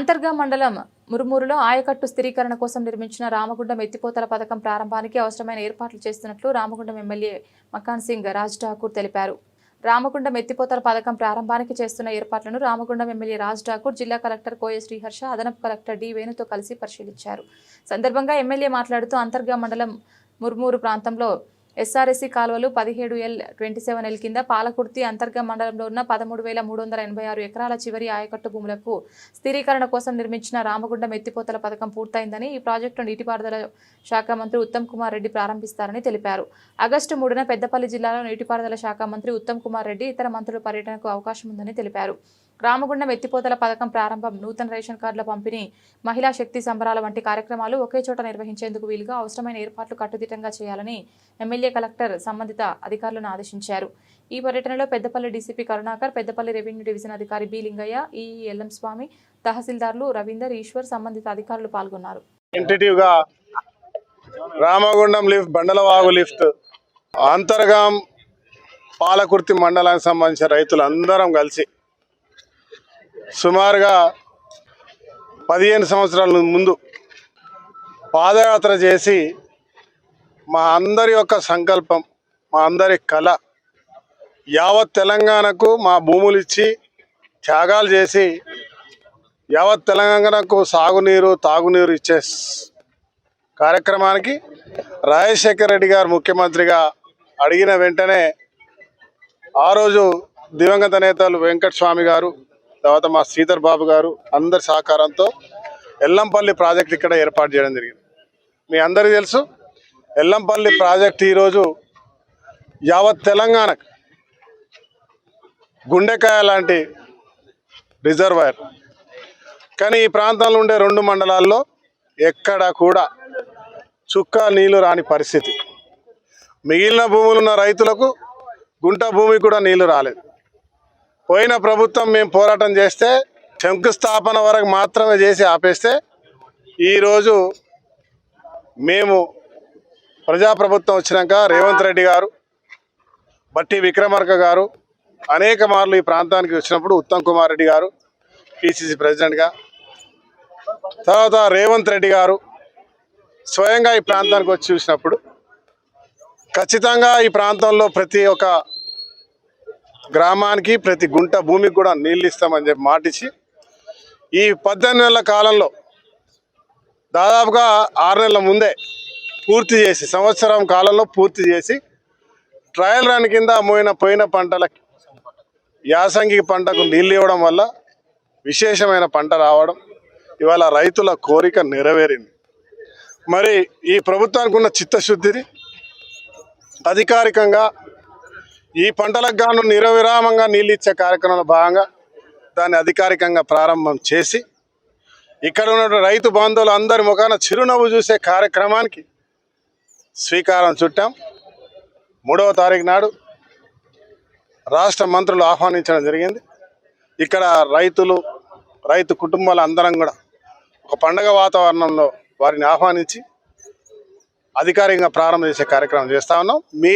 అంతర్గా మండలం మురుమూరులో ఆయకట్టు స్థిరీకరణ కోసం నిర్మించిన రామగుండం ఎత్తిపోతల పథకం ప్రారంభానికి అవసరమైన ఏర్పాట్లు చేస్తున్నట్లు రామగుండం ఎమ్మెల్యే మకాన్ సింగ్ రాజ్ ఠాకూర్ తెలిపారు. రామగుండం ఎత్తిపోతల పథకం ప్రారంభానికి చేస్తున్న ఏర్పాట్లను రామగుండం ఎమ్మెల్యే రాజ్ ఠాకూర్ జిల్లా కలెక్టర్ కోయ శ్రీహర్ష అదనపు కలెక్టర్ డి వేణుతో కలిసి పరిశీలించారు. సందర్భంగా ఎమ్మెల్యే మాట్లాడుతూ అంతర్గా మండలం ముర్మూరు ప్రాంతంలో ఎస్ఆర్ఎస్సీ కాలువలు పదిహేడు ఎల్ ట్వంటీ సెవెన్ ఎల్ కింద పాలకుర్తి అంతర్గ మండలంలో ఉన్న పదమూడు వేల మూడు వందల ఎనభై ఆరు ఎకరాల చివరి ఆయకట్టు భూములకు స్థిరీకరణ కోసం నిర్మించిన రామగుండం ఎత్తిపోతల పథకం పూర్తయిందని ఈ ప్రాజెక్టు నీటిపారుదల శాఖ మంత్రి ఉత్తమ్ కుమార్ రెడ్డి ప్రారంభిస్తారని తెలిపారు. ఆగస్టు మూడున పెద్దపల్లి జిల్లాలో నీటిపారుదల శాఖ మంత్రి ఉత్తమ్ కుమార్ రెడ్డి ఇతర మంత్రులు పర్యటనకు అవకాశం ఉందని తెలిపారు. రామగుండం ఎత్తిపోతల పథకం ప్రారంభం నూతన రేషన్ కార్డుల పంపిణీ మహిళా శక్తి సంబరాల వంటి కార్యక్రమాలు ఒకే చోట నిర్వహించేందుకు వీలుగా అవసరమైన ఏర్పాట్లు కట్టుదిట్టంగా చేయాలని ఎమ్మెల్యే కలెక్టర్ సంబంధిత అధికారులను ఆదేశించారు. ఈ పర్యటనలో Peddapalli DCP Karunakar Peddapalli revenue division అధికారి B Lingaiah EE LM Swamy తహసీల్దార్లు Ravinder Eshwar సంబంధిత అధికారులు పాల్గొన్నారు. రామగుండం లిఫ్ట్ బండలవాగు లిఫ్ట్ అంతర్గాం పాలకుర్తి మండలానికి సంబంధించిన రైతులు అందరం కలిసి సుమారుగా పదిహేను సంవత్సరాల ముందు పాదయాత్ర చేసి మా అందరి యొక్క సంకల్పం మా అందరి కళ యావత్ తెలంగాణకు మా భూములు ఇచ్చి త్యాగాలు చేసి యావత్ తెలంగాణకు సాగునీరు తాగునీరు ఇచ్చే కార్యక్రమానికి రాజశేఖర్ రెడ్డి గారు ముఖ్యమంత్రిగా అడిగిన వెంటనే ఆ రోజు దివంగత నేతలు వెంకట స్వామి గారు తర్వాత మా శ్రీధర్ బాబు గారు అందరి సహకారంతో ఎల్లంపల్లి ప్రాజెక్ట్ ఇక్కడ ఏర్పాటు చేయడం జరిగింది. మీ అందరికీ తెలుసు ఎల్లంపల్లి ప్రాజెక్ట్ ఈరోజు యావత్ తెలంగాణకు గుండెకాయ లాంటి రిజర్వాయర్. కానీ ఈ ప్రాంతంలో ఉండే రెండు మండలాల్లో ఎక్కడ కూడా చుక్క నీళ్ళు రాని పరిస్థితి. మిగిలిన భూములు ఉన్న రైతులకు గుంట భూమి కూడా నీళ్ళు రాలేదు. పోయిన ప్రభుత్వం మేము పోరాటం చేస్తే శంకుస్థాపన వరకు మాత్రమే చేసి ఆపేస్తే ఈరోజు మేము ప్రజాప్రభుత్వం వచ్చినాక రేవంత్ రెడ్డి గారు బట్టి విక్రమార్క గారు అనేక మార్లు ఈ ప్రాంతానికి వచ్చినప్పుడు ఉత్తమ్ కుమార్ రెడ్డి గారు పిసిసి ప్రెసిడెంట్గా తర్వాత రేవంత్ రెడ్డి గారు స్వయంగా ఈ ప్రాంతానికి వచ్చి చూసినప్పుడు ఖచ్చితంగా ఈ ప్రాంతంలో ప్రతి ఒక్క గ్రామానికి ప్రతి గుంట భూమికి కూడా నీళ్ళు ఇస్తామని చెప్పి మాటిచ్చి ఈ పద్దెనిమిది నెలల కాలంలో దాదాపుగా ఆరు నెలల ముందే పూర్తి చేసి సంవత్సరం కాలంలో పూర్తి చేసి ట్రయల్ రన్ కింద మోయిన పోయిన పంటల యాసంగి పంటకు నీళ్ళు ఇవ్వడం వల్ల విశేషమైన పంట రావడం ఇవాళ రైతుల కోరిక నెరవేరింది. మరి ఈ ప్రభుత్వానికి ఉన్న చిత్తశుద్ధిని అధికారికంగా ఈ పంటలకు గాను నిరవిరామంగా నీళ్ళు ఇచ్చే కార్యక్రమంలో భాగంగా దాన్ని అధికారికంగా ప్రారంభం చేసి ఇక్కడ ఉన్న రైతు బంధువులు అందరి ముఖాన చిరునవ్వు చూసే కార్యక్రమానికి శ్రీకారం చుట్టాం. మూడవ తారీఖు నాడు రాష్ట్ర మంత్రులు ఆహ్వానించడం జరిగింది. ఇక్కడ రైతులు రైతు కుటుంబాలు అందరం కూడా ఒక పండగ వాతావరణంలో వారిని ఆహ్వానించి అధికారికంగా ప్రారంభం చేసే కార్యక్రమం చేస్తా ఉన్నాం. మీ